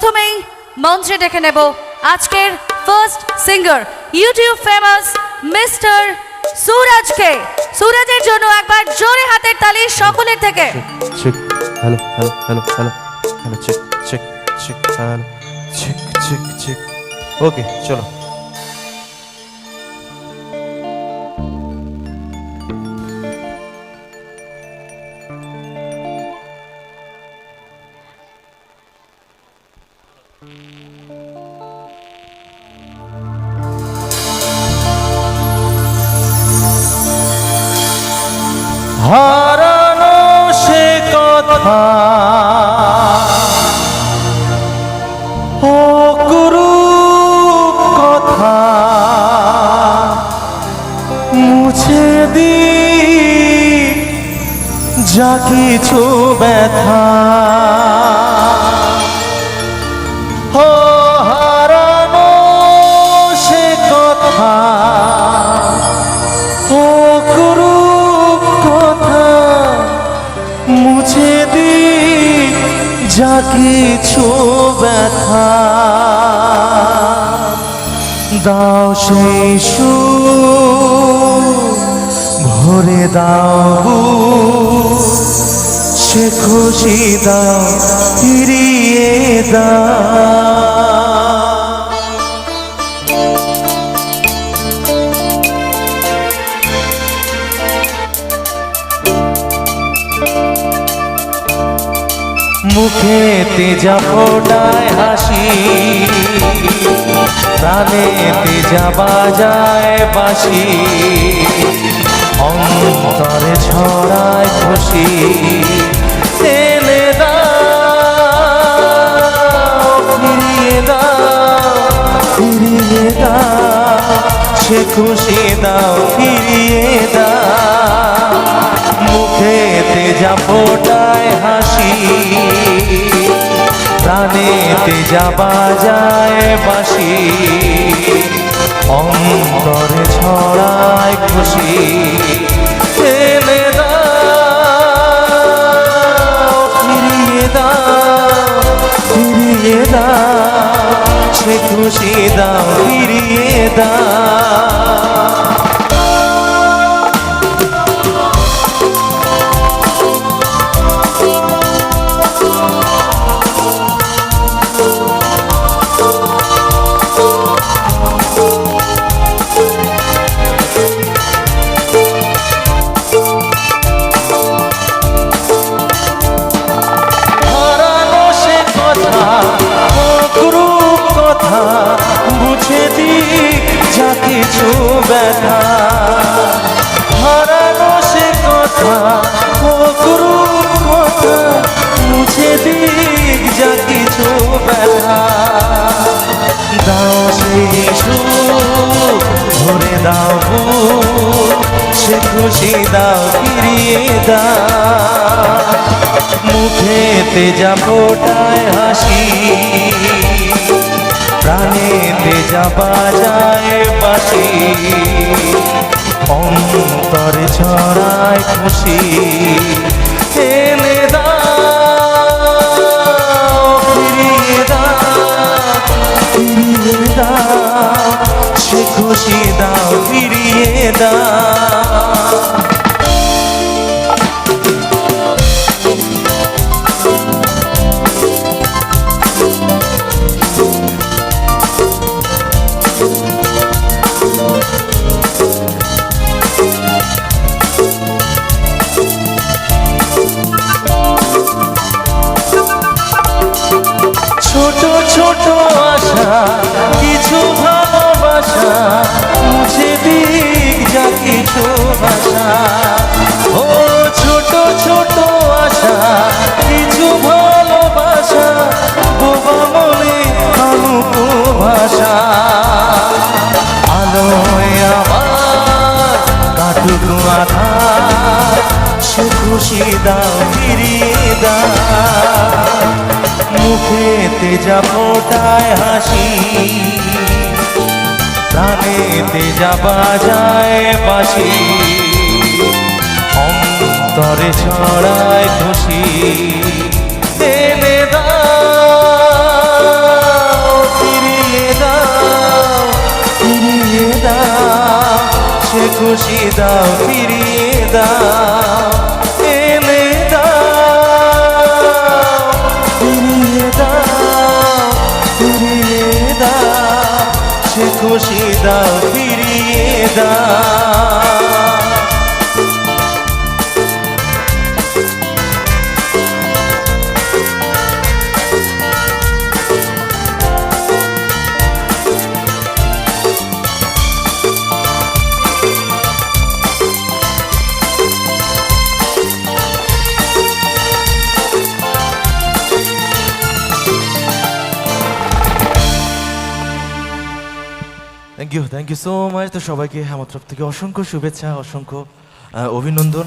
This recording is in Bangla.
প্রথমেই মঞ্চে ডেকে নেব আজকের first singer YouTube famous mister সুরাজকে সুরাজের জন্য একবার জোরে হাতের তালি সকলের থেকে. ওকে চলো। ও কথা মুছে দি যা কিছু ব্যথা। কিছু ব্যথা। দাও শিশু ভরে দাও সে খুশি দাও ফিরিয়ে দাও। মুখে তেজা ফোটায় হাসি প্রাণে তেজা বাজায় বাসি অন্তরে ছড়ায় খুশি। সে খুশি দাও, ফিরিয়ে দাও মুখে তেজা ফোটায় হাসি প্রাণে তেজা বাজায় বাসি অন্তরে ছড়ায় খুশি। এনে দাও, ফিরিয়ে দাও ফিরিয়ে দাও, সে খুশি দাও, ফিরিয়ে দাও। বুঝে দি যা কিছু ব্যথা। হারানো সে কথা কথা মুছে দিক যা কিছু ব্যথা। দাও সেই সুর ধরে দাও সে খুশি দাও, ফিরিয়ে দাও। মুখে তেজা ফোটায় হাসি তেজা যায় বাসি অন্তরে ছড়ায় খুশি। এনে সে খুশি দাও ফিরিয়ে দাও। আশা কিছু ভালোবাসা মুছে দিক যা কিছু ভাষা ও ছোট ছোট আশা, কিছু ভালোবাসা, বোবা মনে অনুপ ভাষা আলোয় কাটুক আধার সে খুশি দাও ফিরিয়ে দাও। মুখে তেজা ফোটায় হাসি। প্রাণে তেজা বাজায় বাসি অন্তরে ছড়ায় খুশি। এনে দাও ফিরিয়ে দাও ফিরিয়ে দাও। সে খুশি দাও, ফিরিয়ে দাও। দাও ফিরিয়ে দাও thank you thank you so much তো সবাইকে আমার তরফ থেকে অসংখ্য শুভেচ্ছা, অসংখ্য অভিনন্দন।